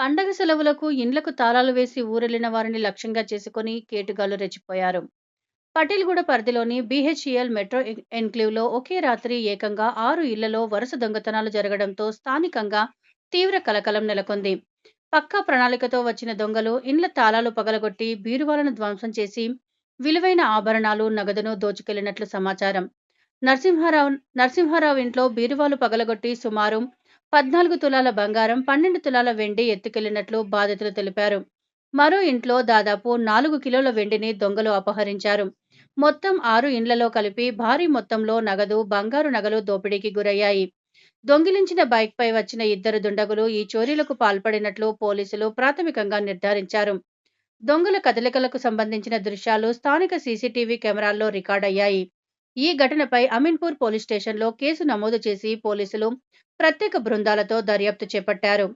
పండగ సెలవులకు ఇండ్లకు తాళాలు వేసి ఊరెళ్ళిన వారిని లక్ష్యంగా చేసుకుని కేటుగాళ్ళు రెచ్చిపోయారు. పటేల్గూడ పరిధిలోని బీహెచ్ఈఎల్ మెట్రో ఎన్క్లేవ్లో ఒకే రాత్రి ఏకంగా ఆరు ఇళ్ళలో వరుస దొంగతనాలు జరగడంతో స్థానికంగా తీవ్ర కలకలం నెలకొంది. పక్కా ప్రణాళికతో వచ్చిన దొంగలు ఇండ్ల తాళాలు పగలగొట్టి బీరువాలను ధ్వంసం చేసి విలువైన ఆభరణాలు నగదును దోచుకెళ్ళినట్లు సమాచారం. నరసింహారావు నరసింహారావు ఇంట్లో బీరువాలు పగలగొట్టి సుమారు పద్నాలుగు తులాల బంగారం పన్నెండు తులాల వెండి ఎత్తుకెళ్ళినట్లు బాధితులు తెలిపారు. మరో ఇంట్లో దాదాపు నాలుగు కిలోల వెండిని దొంగలు అపహరించారు. మొత్తం ఆరు ఇండ్లలో కలిపి భారీ మొత్తంలో నగదు బంగారు నగలు దోపిడీకి గురయ్యాయి. దొంగిలించిన బైక్పై వచ్చిన ఇద్దరు దుండగులు ఈ చోరీలకు పాల్పడినట్లు పోలీసులు ప్రాథమికంగా నిర్ధారించారు. దొంగల కదలికలకు సంబంధించిన దృశ్యాలు స్థానిక సీసీటీవీ కెమెరాల్లో రికార్డయ్యాయి. ఈ ఘటనపై అమీన్పూర్ పోలీస్ స్టేషన్లో కేసు నమోదు చేసి పోలీసులు ప్రత్యేక బృందాలతో దర్యాప్తు చేపట్టారు.